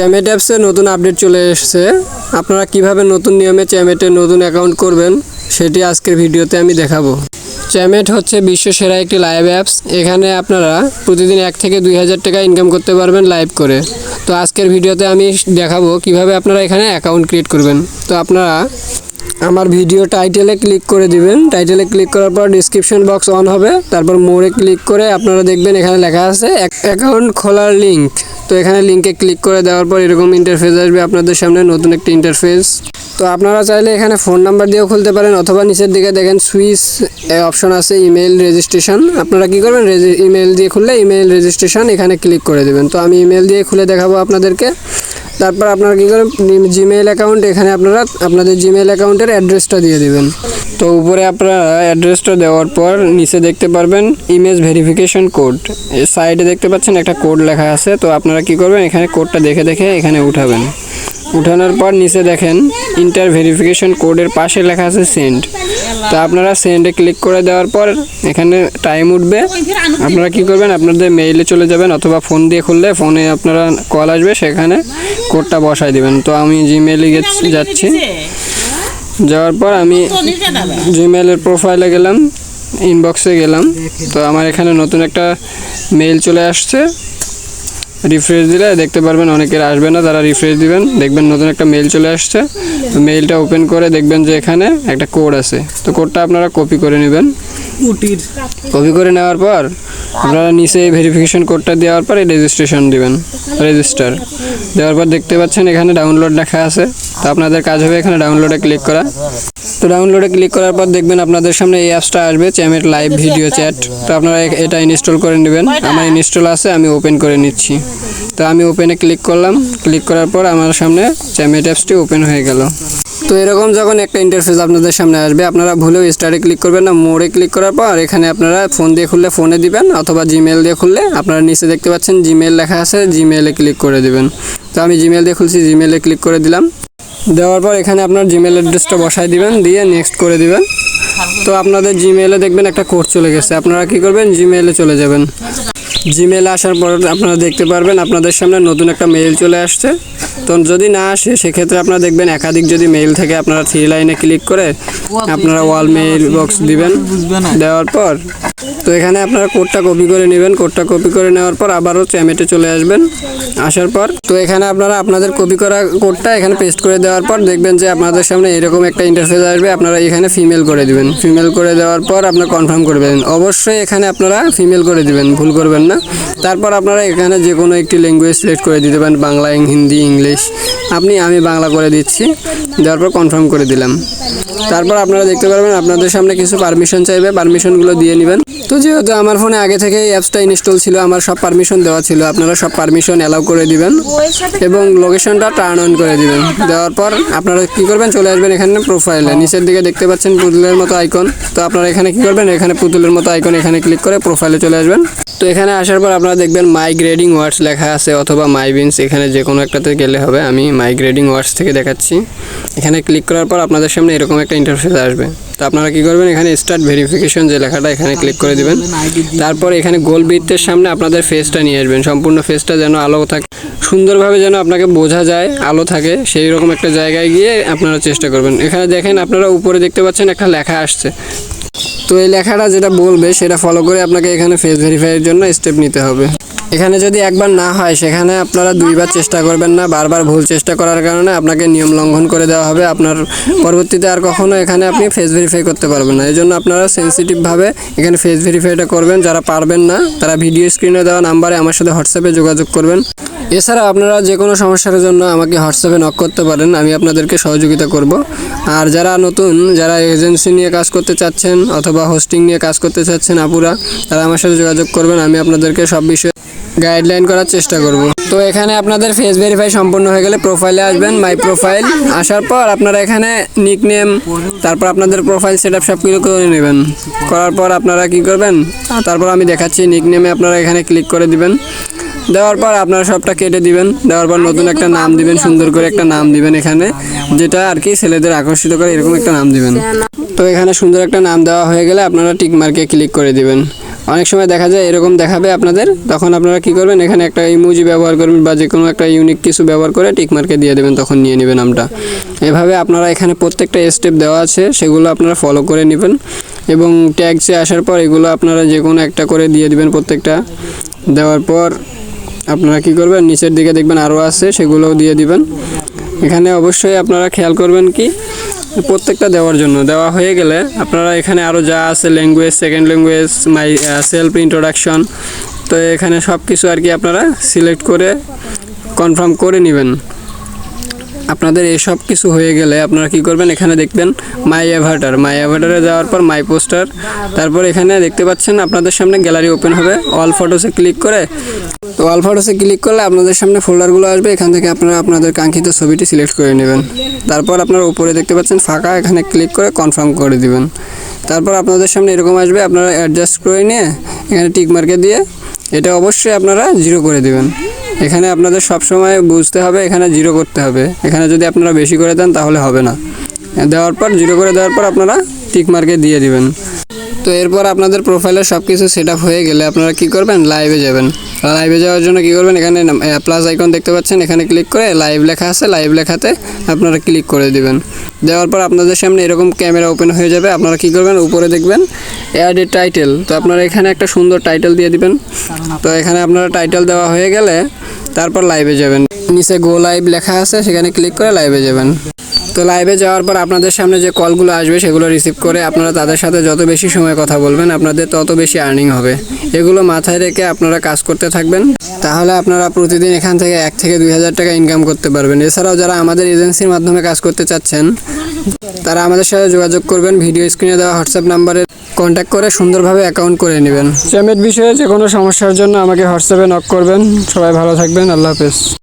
Chamet অ্যাপসে নতুন update চলে এসেছে। আপনারা কীভাবে নতুন নিয়মে চ্যামেটে নতুন অ্যাকাউন্ট করবেন, সেটি আজকের ভিডিওতে আমি দেখাবো। চ্যামেট হচ্ছে বিশ্ব সেরা একটি লাইভ অ্যাপস। এখানে আপনারা প্রতিদিন এক থেকে দুই হাজার টাকা ইনকাম করতে পারবেন লাইভ করে। তো আজকের ভিডিওতে আমি দেখাবো কীভাবে আপনারা এখানে অ্যাকাউন্ট ক্রিয়েট করবেন। তো আপনারা আমার ভিডিও টাইটেলে ক্লিক করে দিবেন। টাইটেলে ক্লিক করার পর ডিসক্রিপশন বক্স অন হবে। তারপর মোড়ে ক্লিক করে আপনারা দেখবেন এখানে লেখা আছে অ্যাকাউন্ট খোলার লিঙ্ক তো এখানে লিঙ্কে ক্লিক করে দেওয়ার পর এরকম ইন্টারফেস আসবে আপনাদের সামনে, নতুন একটি ইন্টারফেস তো আপনারা চাইলে এখানে ফোন নাম্বার দিয়েও খুলতে পারেন, অথবা নিচের দিকে দেখেন সুইচ অপশন আছে ইমেল রেজিস্ট্রেশন আপনারা কি করবেন ইমেল দিয়ে খুললে ইমেল রেজিস্ট্রেশন এখানে ক্লিক করে দেবেন। তো আমি ইমেল দিয়ে খুলে দেখাবো আপনাদেরকে। তারপর আপনারা কী করেন? জিমেইল অ্যাকাউন্ট এখানে আপনারা আপনাদের জিমেইল অ্যাকাউন্টের অ্যাড্রেসটা দিয়ে দেবেন। তো উপরে আপনারা অ্যাড্রেসটা দেওয়ার পর নিচে দেখতে পারবেন ইমেজ ভেরিফিকেশন কোড সাইডে দেখতে পাচ্ছেন একটা কোড লেখা আছে। তো আপনারা কি করবেন? এখানে কোডটা দেখে দেখে এখানে উঠাবেন। উঠানোর পর নিচে দেখেন ইন্টার ভেরিফিকেশন কোডের পাশে লেখা আছে সেন্ড তো আপনারা সেন্ডে ক্লিক করে দেওয়ার পর এখানে টাইম উঠবে। আপনারা কি করবেন? আপনাদের মেইলে চলে যাবেন অথবা ফোন দিয়ে খুললে ফোনে আপনারা কল আসবে সেখানে কোডটা বসায় দেবেন। তো আমি জিমেইলে যাচ্ছি। যাওয়ার পর আমি জিমেইলের প্রোফাইলে গেলাম ইনবক্সে গেলাম। তো আমার এখানে নতুন একটা মেইল চলে আসছে। রিফ্রেশ দিলে দেখতে পারবেন অনেকের আসবে না তারা রিফ্রেশ দিবেন। দেখবেন নতুন একটা মেল চলে আসছে। তো মেইলটা ওপেন করে দেখবেন যে এখানে একটা কোড আছে। তো কোডটা আপনারা কপি করে নেবেন। কপি করে নেওয়ার পর আপনারা নিচে এই ভেরিফিকেশন কোডটা দেওয়ার পর এই রেজিস্ট্রেশন দিবেন। রেজিস্টার দেওয়ার পর দেখতে পাচ্ছেন এখানে ডাউনলোড লেখা আছে। আপনাদের কাজ হবে এখানে ডাউনলোডে ক্লিক করা। তো ডাউনলোডে ক্লিক করার পর দেখবেন আপনাদের সামনে এই অ্যাপসটা আসবে চ্যামেট লাইভ ভিডিও চ্যাট তো আপনারা এটা ইনস্টল করে নেবেন। আমার ইনস্টল আছে, আমি ওপেন করে নিচ্ছি। তো আমি ওপেনে ক্লিক করলাম। ক্লিক করার পর আমার সামনে চ্যামেট অ্যাপসটি ওপেন হয়ে গেল। তো এরকম যখন একটা ইন্টারফেস আপনাদের সামনে আসবে, আপনারা ভুলেও স্টারে ক্লিক করবেন না মোড়ে ক্লিক করার পর এখানে আপনারা ফোন দিয়ে খুললে ফোনে দিবেন, অথবা জিমেল দিয়ে খুললে আপনারা নিচে দেখতে পাচ্ছেন জিমেল লেখা আছে জিমেলে ক্লিক করে দিবেন। তো আমি জিমেল দিয়ে খুলছি জিমেলে ক্লিক করে দিলাম। দেওয়ার পর এখানে আপনার জিমেল অ্যাড্রেসটা বসায় দিবেন, দিয়ে নেক্সট করে দিবেন। তো আপনাদের জিমেলে দেখবেন একটা কোড চলে গেছে। আপনারা কি করবেন? জিমেলে চলে যাবেন। জিমেলে আসার পর আপনারা দেখতে পারবেন, আপনাদের সামনে নতুন একটা মেইল চলে আসছে। তো যদি না আসে, সেক্ষেত্রে আপনারা দেখবেন একাধিক যদি মেইল থাকে, আপনারা থ্রি লাইনে ক্লিক করে আপনারা ওয়াল মেইল বক্স দিবেন। দেওয়ার পর, তো এখানে আপনারা কোডটা কপি করে নেবেন। কোডটা কপি করে নেওয়ার পর আবারও চ্যামেটে চলে আসবেন। আসার পর, তো এখানে আপনারা আপনাদের কপি করা কোডটা এখানে পেস্ট করে দেওয়ার পর দেখবেন যে আপনাদের সামনে এরকম একটা ইন্টারফেস আসবে। আপনারা এখানে ফিমেল করে দিবেন। ফিমেল করে দেওয়ার পর আপনারা কনফার্ম করবেন। অবশ্যই এখানে আপনারা ফিমেল করে দিবেন। ভুল করবেন না? তারপর আপনারা এখানে যে কোনো একটি ল্যাঙ্গুয়েজ সিলেক্ট করে দিতে পারেন, বাংলা, হিন্দি, ইংলিশ। আপনি আমি বাংলা করে দিচ্ছি, দেওয়ার পর কনফার্ম করে দিলাম। তারপর আপনারা দেখতে পারবেন, আপনাদের সামনে কিছু পারমিশন চাইবে পারমিশনগুলো দিয়ে নেবেন। তো যেহেতু আমার ফোনে আগে থেকে অ্যাপসটা ইনস্টল ছিল, আমার সব পারমিশন দেওয়া ছিল, আপনারা সব পারমিশন অ্যালাউ করে দিবেন এবং লোকেশনটা টার্ন অন করে দিবেন। দেওয়ার পর আপনারা কি করবেন, চলে আসবেন এখানে প্রোফাইলে নিচের দিকে দেখতে পাচ্ছেন পুতুলের মতো আইকন তো আপনারা এখানে কি করবেন, এখানে পুতুলের মতো আইকন এখানে ক্লিক করে প্রোফাইলে চলে আসবেন। তো এখানে আসার পর আপনারা দেখবেন মাই গ্রেডিং ওয়ার্ডস লেখা আছে, অথবা মাই বিনস এখানে যে কোনো একটাতে গেলে হবে। আমি মাই গ্রেডিং ওয়ার্ডস থেকে দেখাচ্ছি। এখানে ক্লিক করার পর আপনাদের সামনে এরকম একটা ইন্টারফেস আসবে। তো আপনারা কি করবেন, এখানে স্টার্ট ভেরিফিকেশন যে লেখাটা এখানে ক্লিক করে দিবেন। তারপর এখানে গোল বৃত্তের সামনে আপনাদের ফেসটা নিয়ে আসবেন। সম্পূর্ণ ফেসটা যেন আলো থাকে, সুন্দরভাবে যেন আপনাকে বোঝা যায়, আলো থাকে সেই রকম একটা জায়গায় গিয়ে আপনারা চেষ্টা করবেন। এখানে দেখেন আপনারা উপরে দেখতে পাচ্ছেন একটা লেখা আসছে। তো এই লেখাটা যেটা বলবে, সেটা ফলো করে আপনাকে এখানে ফেস ভেরিফাইয়ের জন্য স্টেপ নিতে হবে। এখানে যদি একবার না হয়, সেখানে আপনারা দুইবার চেষ্টা করবেন না, বারবার ভুল চেষ্টা করার কারণে আপনাকে নিয়ম লঙ্ঘন করে দেওয়া হবে। আপনার পরবর্তীতে আর কখনো এখানে আপনি ফেস ভেরিফাই করতে পারবেন না। এই জন্য আপনারা সেন্সিটিভভাবে এখানে ফেস ভেরিফাইটা করবেন। যারা পারবেন না, তারা ভিডিও স্ক্রিনে দেওয়া নাম্বারে আমার সাথে হোয়াটসঅ্যাপে যোগাযোগ করবেন। এছাড়া আপনারা যে কোনো সমস্যার জন্য আমাকে হোয়াটসঅ্যাপে নক করতে পারেন। আমি আপনাদেরকে সহযোগিতা করব। আর যারা নতুন, যারা এজেন্সি নিয়ে কাজ করতে চাচ্ছেন অথবা হোস্টিং নিয়ে কাজ করতে চাচ্ছেন আপুরা, তারা আমার সাথে যোগাযোগ করবেন। আমি আপনাদেরকে সব বিষয়ে গাইডলাইন করার চেষ্টা করব। তো এখানে আপনাদের ফেস ভেরিফাই সম্পূর্ণ হয়ে গেলে প্রোফাইলে আসবেন মাই প্রোফাইল আসার পর আপনারা এখানে নিক নেম তারপর আপনাদের প্রোফাইল সেট আপ সব কিছু করে নেবেন। করার পর আপনারা কি করবেন? তারপর আমি দেখাচ্ছি নিক নেমে আপনারা এখানে ক্লিক করে দিবেন। দেওয়ার পর আপনারা সবটা কেটে দিবেন। দেওয়ার পর নতুন একটা নাম দিবেন, সুন্দর করে একটা নাম দিবেন এখানে, যেটা আর কি ছেলেদের আকর্ষিত করে এরকম একটা নাম দিবেন। তো এখানে সুন্দর একটা নাম দেওয়া হয়ে গেলে আপনারা টিক মার্কে ক্লিক করে দিবেন। অনেক সময় দেখা যায় এরকম দেখাবে আপনাদের, তখন আপনারা কি করবেন, এখানে একটা ইমোজি ব্যবহার করবেন বা যে কোনো একটা ইউনিক কিছু ব্যবহার করে টিক মার্কে দিয়ে দেবেন, তখন নিয়ে নেবেন নামটা। এভাবে আপনারা এখানে প্রত্যেকটা স্টেপ দেওয়া আছে, সেগুলো আপনারা ফলো করে নেবেন এবং ট্যাগসে আসার পর এগুলো আপনারা যে কোনো একটা করে দিয়ে দিবেন প্রত্যেকটা। দেওয়ার পর আপনারা কি করবেন, নিচের দিকে দেখবেন আরও আছে, সেগুলোও দিয়ে দিবেন। এখানে অবশ্যই আপনারা খেয়াল করবেন কি প্রত্যেকটা দেওয়ার জন্য। দেওয়া হয়ে গেলে আপনারা এখানে আরও যা আছে language second language myself introduction তো এখানে সব কিছু আর কি আপনারা সিলেক্ট করে কনফার্ম করে নেবেন। আপনাদের এই সব কিছু হয়ে গেলে আপনারা কি করবেন? এখানে দেখবেন মাই অ্যাভাটার মাই অ্যাভাটারে যাওয়ার পর মাই পোস্টার তারপর এখানে দেখতে পাচ্ছেন আপনাদের সামনে গ্যালারি ওপেন হবে। অল ফটোসে ক্লিক করে। তো অল ফটোসে ক্লিক করলে আপনাদের সামনে ফোল্ডারগুলো আসবে। এখান থেকে আপনারা আপনাদের কাঙ্ক্ষিত ছবিটি সিলেক্ট করে নেবেন। তারপর আপনারা উপরে দেখতে পাচ্ছেন ফাঁকা। এখানে ক্লিক করে কনফার্ম করে দিবেন। তারপর আপনাদের সামনে এরকম আসবে। আপনারা অ্যাডজাস্ট করে নিয়ে এখানে টিক মার্কে দিয়ে এটা অবশ্যই আপনারা জিরো করে দিবেন। এখানে আপনাদের সব সময় বুঝতে হবে, এখানে জিরো করতে হবে। এখানে যদি আপনারা বেশি করে দেন, তাহলে হবে না। দেওয়ার পর জিরো করে দেওয়ার পর আপনারা টিক মার্কে দিয়ে দিবেন। তো এরপর আপনাদের প্রোফাইলে সব কিছু সেট হয়ে গেলে আপনারা কি করবেন? লাইভে যাবেন। লাইভে যাওয়ার জন্য কি করবেন? এখানে প্লাস আইকন দেখতে পাচ্ছেন। এখানে ক্লিক করে লাইভ লেখা আছে। লাইভ লেখাতে আপনারা ক্লিক করে দিবেন। দেওয়ার পর আপনাদের সামনে এরকম ক্যামেরা ওপেন হয়ে যাবে। আপনারা কি করবেন? উপরে দেখবেন অ্যাড এ টাইটেল তো আপনারা এখানে একটা সুন্দর টাইটেল দিয়ে দিবেন। তো এখানে আপনারা টাইটেল দেওয়া হয়ে গেলে তারপর লাইভে যাবেন। নিচে গো লাইভ লেখা আছে, সেখানে ক্লিক করে লাইভে যাবেন। তো লাইভে যাওয়ার পর আপনাদের সামনে যে কলগুলো আসবে, সেগুলো রিসিভ করে আপনারা তাদের সাথে যত বেশি সময় কথা বলবেন, আপনাদের তত বেশি আর্নিং হবে। এগুলো মাথায় রেখে আপনারা কাজ করতে থাকবেন। তাহলে আপনারা প্রতিদিন এখান থেকে এক থেকে দুই হাজার টাকা ইনকাম করতে পারবেন। এছাড়াও যারা আমাদের এজেন্সির মাধ্যমে কাজ করতে চাচ্ছেন, তারা আমাদের সাথে যোগাযোগ করবেন। ভিডিও স্ক্রিনে দেওয়া হোয়াটসঅ্যাপ নাম্বারে কন্ট্যাক্ট করে সুন্দরভাবে অ্যাকাউন্ট করে নেবেন। পেমেন্ট বিষয়ে যে কোনো সমস্যার জন্য আমাকে হোয়াটসঅ্যাপে নক করবেন। সবাই ভালো থাকবেন। আল্লাহ হাফেজ।